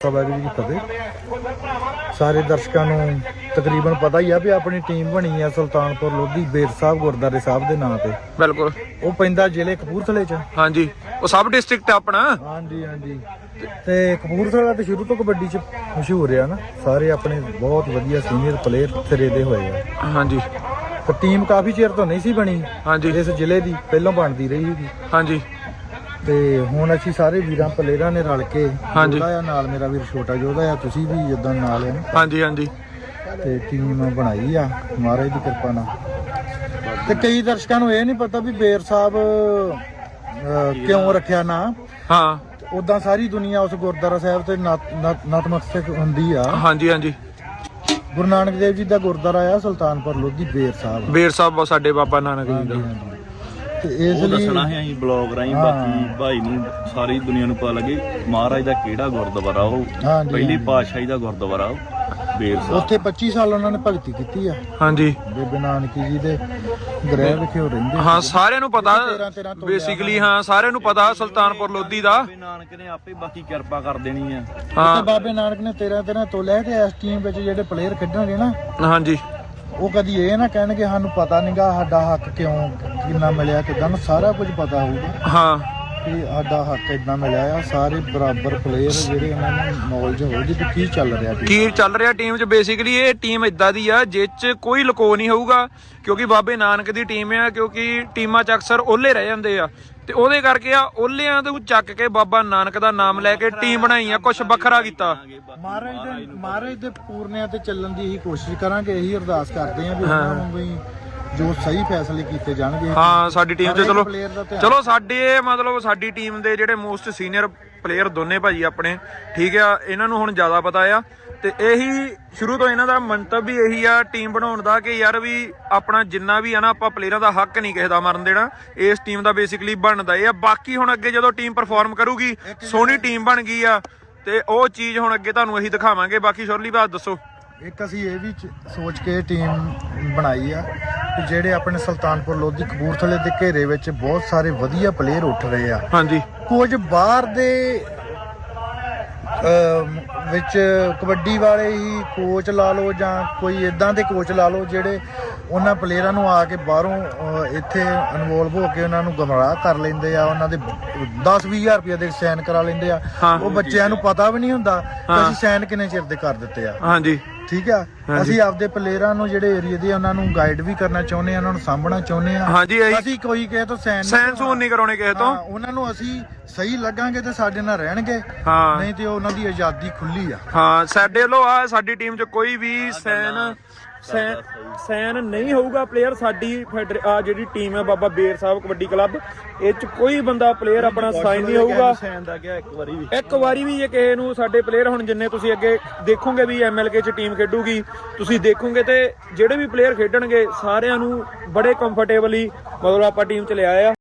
ਜੀ ਕੀ ਫਤਿਹ ਸਾਰੇ ਦਰਸ਼ਕਾਂ ਨੂੰ ਤਕਰੀਬਨ ਪਤਾ ਹੀ ਆ ਵੀ ਆਪਣੀ ਟੀਮ ਬਣੀ ਆ ਸੁਲਤਾਨਪੁਰ ਲੋਧੀ ਬੇਰ ਸਾਹਿਬ ਗੁਰਦਾਰੇ ਸਾਹਿਬ ਦੇ ਨਾਂ ਤੇ। ਬਿਲਕੁਲ। ਉਹ ਪੈਂਦਾ ਜ਼ਿਲ੍ਹੇ ਕਪੂਰਥਲੇ ਚ। ਹਾਂਜੀ। ਉਹ ਸਬ ਡਿਸਟ੍ਰਿਕਟ ਆਪਣਾ। ਹਾਂਜੀ ਹਾਂਜੀ। ਤੇ ਕਪੂਰਥਲਾ ਤੇ ਸ਼ੁਰੂ ਤੋਂ ਕਬੱਡੀ ਚ ਮਸ਼ਹੂਰ ਆ ਨਾ। ਸਾਰੇ ਆਪਣੇ ਬਹੁਤ ਵਧੀਆ ਸੀਨੀਅਰ ਪਲੇਅਰ ਸਿਰੇ ਦੇ ਹੋਏ ਆ। ਹਾਂਜੀ। ਤੇ ਟੀਮ ਕਾਫੀ ਚਿਰ ਤੋਂ ਨਹੀਂ ਸੀ ਬਣੀ। ਹਾਂਜੀ। ਇਸ ਜ਼ਿਲ੍ਹੇ ਦੀ ਪਹਿਲਾਂ ਬਣਦੀ ਰਹੀ ਸੀਗੀ। ਹਾਂਜੀ। ਤੇ ਹੁਣ ਅਸੀਂ ਸਾਰੇ ਵੀਰਾਂ ਪਲੇਅਰਾਂ ਨੇ ਰਲ ਕੇ ਹਾਂਜੀ। ਯੋਧਾ ਆ ਨਾਲ ਮੇਰਾ ਵੀਰ ਛੋਟਾ ਯੋਧਾ ਆ ਤੁਸੀਂ ਵੀ ਜਿੱਦਾਂ ਨਾਲ ਆ ਹਾਂਜੀ ਹਾਂਜੀ। ਤੇ ਟੀਮ ਬਣਾਈ ਆ ਮਹਾਰਾਜ ਦੀ ਕਿਰਪਾ ਨਾਲ। ਤੇ ਕਈ ਦਰਸ਼ਕਾਂ ਨੂੰ ਇਹ ਨਹੀਂ ਪਤਾ ਵੀ ਬੇਰ ਸਾਹਿਬ ਅਹ, ਕਿਉਂ ਰੱਖਿਆ ਨਾ। ਹਾਂ। ਉਦਾਂ ਸਾਰੀ ਦੁਨੀਆ ਉਸ ਗੁਰਦੁਆਰਾ ਸਾਹਿਬ ਤੇ ਨਤ- ਨਤ- ਨਤਮਸਤਕ ਹੁੰਦੀ ਆ। ਹਾਂਜੀ ਹਾਂਜੀ। ਗੁਰੂ ਨਾਨਕ ਦੇਵ ਜੀ ਦਾ ਗੁਰਦੁਆਰਾ ਆ ਸੁਲਤਾਨਪੁਰ ਲੋਧੀ ਬੇਰ ਸਾਹਿਬ। ਬੇਰ ਸਾਹਿਬ ਸਾਡੇ ਬਾਬਾ ਨਾਨਕ ਜੀ ਦਾ। ਹਾਂਜੀ। ਤੇ ਇਸ ਉਹ ਲਈ ਦੱਸਣਾ ਹੈ ਅਸੀਂ ਬਲੌਗ ਰਾਹੀਂ ਹਾਂ। ਬਾਕੀ ਭਾਈ ਨੂੰ ਸਾਰੀ ਦੁਨੀਆ ਨੂੰ ਪਤਾ ਲੱਗੇ ਮਹਾਰਾਜ ਦਾ ਕਿਹੜਾ ਗੁਰਦੁਆਰਾ ਉਹ। ਹਾਂਜੀ, ਪਹਿਲੀ ਹਾਂਜੀ। ਪਾਤਸ਼ਾਹੀ ਦਾ ਗੁਰਦੁਆਰਾ ਉਹ ਬੇਰ ਸਾਹਿਬ। ਉੱਥੇ 25 ਸਾਲ ਉਹਨਾਂ ਨੇ ਭਗਤੀ ਕੀਤੀ ਆ। ਹਾਂਜੀ। ਬੇਬੇ ਨਾਨਕੀ ਜੀ ਦੇ ਗ੍ਰਹਿ ਵਿਖੇ ਉਹ ਰਹਿੰਦੇ ਹਾਂ ਸਾਰਿਆਂ ਨੂੰ ਪਤਾ ਤੇਰਾਂ- ਤੇਰਾਂ ਤੋਲਿਆ ਬੇਸਿਕਲੀ ਹਾਂ ਸਾਰਿਆਂ ਨੂੰ ਪਤਾ ਸੁਲਤਾਨਪੁਰ ਲੋਧੀ ਦਾ। ਬਾਬੇ ਨਾਨਕ ਨੇ ਆਪੇ ਬਾਕੀ ਕਿਰਪਾ ਕਰ ਦੇਣੀ ਆ। ਤੇ ਹਾਂ ਬਾਬੇ ਨਾਨਕ ਨੇ 13 13 ਤੋਲਿਆ ਤੇ ਇਸ ਟੀਮ ਵਿੱਚ ਜਿਹੜੇ ਪਲੇਅਰ ਖੇਡਣਗੇ ਨਾ ਹਾਂਜੀ। ਉਹ ਕਦੀ ਇਹ ਨਾ ਕਹਿਣਗੇ ਸਾਨੂੰ ਪਤਾ ਨਹੀਂਗਾ ਸਾਡਾ ਹੱਕ ਕਿਉਂ ਕਿੰਨਾ ਮਿਲਿਆ ਕਿਦਾਂ ਸਾਰਾ ਕੁਝ ਪਤਾ ਹੋਊਗਾ। ਹਾਂ। ਕਿ ਸਾਡਾ ਹੱਕ ਇਦਾਂ ਮਿਲਿਆ ਆ ਸਾਰੇ ਬਰਾਬਰ ਪਲੇਅਰ ਜਿਹੜੇ ਉਹਨਾਂ ਨੂੰ ਨੌਲੇਜ ਹੋਊਗੀ ਕਿ ਕੀ ਚੱਲ ਰਿਹਾ ਕੀ ਕੀ ਚੱਲ ਰਿਹਾ ਟੀਮ 'ਚ? ਬੇਸਿਕਲੀ ਇਹ ਟੀਮ ਇਦਾਂ ਦੀ ਆ ਜਿਸ 'ਚ ਕੋਈ ਲੁਕੋ ਨਹੀਂ ਹੋਊਗਾ ਕਿਉਂਕਿ ਬਾਬੇ ਨਾਨਕ ਦੀ ਟੀਮ ਆ ਕਿਉਂਕਿ ਟੀਮਾਂ 'ਚ ਅਕਸਰ ਓਲੇ ਰਹਿ ਜਾਂਦੇ ਆ। ਤੇ ਉਹਦੇ ਕਰਕੇ ਆ ਓਲਿਆਂ ਤੋਂ ਚੱਕ ਕੇ ਬਾਬਾ ਨਾਨਕ ਦਾ ਨਾਮ ਲੈ ਕੇ ਟੀਮ ਬਣਾਈ ਆ ਕੁਝ ਵੱਖਰਾ ਕੀਤਾ। ਮਹਾਰਾਜ ਦੇ ਮਹਾਰਾਜ ਦੇ ਪੂਰਨਿਆਂ ਤੇ ਚੱਲਣ ਦੀ ਇਹੀ ਕੋਸ਼ਿਸ਼ ਕਰਾਂਗੇ ਇਹੀ ਅਰਦਾਸ ਕਰਦੇ ਆਂ ਵੀ ਉਹਨਾਂ ਨੂੰ ਵੀ ਜੋ ਸਹੀ ਫੈਸਲੇ ਕੀਤੇ ਜਾਣਗੇ। ਹਾਂ ਸਾਡੀ ਟੀਮ 'ਚ ਚਲੋ। ਚਲੋ ਸਾਡੇ ਮਤਲਬ ਸਾਡੀ ਟੀਮ ਦੇ ਜਿਹੜੇ ਮੋਸਟ ਸੀਨੀਅਰ ਪਲੇਅਰ ਦੋਨੇ ਭਾਜੀ ਆਪਣੇ ਠੀਕ ਆ ਇਹਨਾਂ ਨੂੰ ਹੁਣ ਜ਼ਿਆਦਾ ਪਤਾ ਆ। ਤੇ ਇਹੀ ਸ਼ੁਰੂ ਤੋਂ ਇਹਨਾਂ ਦਾ ਮੰਤਵ ਵੀ ਇਹੀ ਆ ਟੀਮ ਬਣਾਉਣ ਦਾ ਕਿ ਯਾਰ ਵੀ ਆਪਣਾ ਜਿੰਨਾ ਵੀ ਆ ਨਾ ਆਪਾਂ ਪਲੇਅਰਾਂ ਦਾ ਹੱਕ ਨਹੀਂ ਕਿਸੇ ਦਾ ਮਰਨ ਦੇਣਾ। ਇਸ ਟੀਮ ਦਾ ਬੇਸਿਕਲੀ ਬਣਦਾ ਇਹ ਆ। ਬਾਕੀ ਹੁਣ ਅੱਗੇ ਜਦੋਂ ਟੀਮ ਪਰਫਾਰਮ ਕਰੂਗੀ ਸੋਹਣੀ ਟੀਮ ਬਣ ਗਈ ਆ। ਤੇ ਉਹ ਚੀਜ਼ ਹੁਣ ਅੱਗੇ ਤੁਹਾਨੂੰ ਅਸੀਂ ਦਿਖਾਵਾਂਗੇ। ਬਾਕੀ ਸ਼ੋਰਲੀ ਬਾਤ ਦੱਸੋ। ਇੱਕ ਅਸੀਂ ਇਹ ਵੀ ਸੋਚ ਕੇ ਟੀਮ ਬਣਾਈ ਆ। ਜਿਹੜੇ ਆਪਣੇ ਸੁਲਤਾਨਪੁਰ ਲੋਧੀ ਕਪੂਰਥਲੇ ਦੇ ਘੇਰੇ ਵਿੱਚ ਬਹੁਤ ਸਾਰੇ ਵਧੀਆ ਪਲੇਅਰ ਉੱਠ ਰਹੇ ਆ। ਹਾਂਜੀ। ਕੁਝ ਬਾਹਰ ਦੇ ਵਿੱਚ ਕਬੱਡੀ ਵਾਲੇ ਹੀ ਕੋਚ ਲਾ ਲਓ ਜਾਂ ਕੋਈ ਇਦਾਂ ਦੇ ਕੋਚ ਲਾ ਲਓ ਜਿਹੜੇ ਉਹਨਾਂ ਪਲੇਅਰਾਂ ਨੂੰ ਆ ਕੇ ਬਾਹਰੋਂ ਇੱਥੇ ਇਨਵੋਲਵ ਹੋ ਕੇ ਉਹਨਾਂ ਨੂੰ ਗਮਰਾਹ ਕਰ ਲੈਂਦੇ ਆ ਉਹਨਾਂ ਦੇ 10-20000 ਰੁਪਏ ਦੇ ਸਾਈਨ ਕਰਾ ਲੈਂਦੇ ਆ। ਉਹ ਬੱਚਿਆਂ ਨੂੰ ਪਤਾ ਵੀ ਨਹੀਂ ਹੁੰਦਾ ਕਿ। ਅਸੀਂ ਸਾਈਨ ਕਿੰਨੇ ਚਿਰ ਦੇ ਕਰ ਦਿੱਤੇ ਆ। ਹਾਂਜੀ। ਠੀਕ ਆ? ਅਸੀਂ ਆਪਦੇ ਪਲੇਅਰਾਂ ਨੂੰ ਜਿਹੜੇ ਏਰੀਆ ਦੇ ਉਹਨਾਂ ਨੂੰ ਗਾਈਡ ਵੀ ਕਰਨਾ ਚਾਹੁੰਦੇ ਆ ਉਹਨਾਂ ਨੂੰ ਸਾਂਭਣਾ ਚਾਹੁੰਦੇ ਆ। ਹਾਂਜੀ ਇਹੀ ਅਸੀਂ ਕੋਈ ਕਿਸੇ ਤੋਂ ਸਾਈਨ ਸੈਨ ਸੂਨ ਨਹੀਂ ਕਰਾਉਣੇ ਕਿਸੇ ਤੋਂ। ਹਾਂ, ਉਹਨਾਂ ਨੂੰ ਅਸੀਂ ਸਹੀ ਲੱਗਾਂਗੇ ਤੇ ਸਾਡੇ ਨਾਲ ਰਹਿਣਗੇ। ਹਾਂ। ਨਹੀਂ ਤੇ ਉਹਨਾਂ ਦੀ ਆਜ਼ਾਦੀ ਖੁੱਲੀ ਆ। ਹਾਂ ਸਾਡੇ ਵੱਲੋਂ ਆ ਸਾਡੀ ਟੀਮ 'ਚ ਕੋਈ ਵੀ ਸੈਨ ਸੈਨ ਸੈਨ ਨਹੀਂ ਹੋਊਗਾ ਪਲੇਅਰ ਸਾਡੀ ਫੈਡਰ ਆ ਜਿਹੜੀ ਟੀਮ ਹੈ ਬਾਬਾ ਬੇਰ ਸਾਹਿਬ ਕਬੱਡੀ ਕਲੱਬ ਇਹ 'ਚ ਕੋਈ ਬੰਦਾ ਪਲੇਅਰ ਆਪਣਾ ਸਾਈਨ ਨਹੀਂ ਹੋਊਗਾ। ਸੈਨ ਦਾ ਗਿਆ ਇੱਕ ਵਾਰੀ ਵੀ। ਇੱਕ ਵਾਰੀ ਵੀ ਜੇ ਕਿਸੇ ਨੂੰ ਸਾਡੇ ਪਲੇਅਰ ਹੁਣ ਜਿੰਨੇ ਤੁਸੀਂ ਅੱਗੇ ਦੇਖੋਗੇ ਵੀ ਐਮਐਲਕੇ 'ਚ ਟੀਮ ਖੇਡੂਗੀ ਤੁਸੀਂ ਦੇਖੋਗੇ ਤੇ ਜਿਹੜੇ ਵੀ ਪਲੇਅਰ ਖੇਡਣਗੇ ਸਾਰਿਆਂ ਨੂੰ ਬੜੇ ਕੰਫਰਟੇਬਲੀ ਮਤਲਬ ਆਪਾਂ ਟੀਮ 'ਚ ਲਿਆਏ ਆ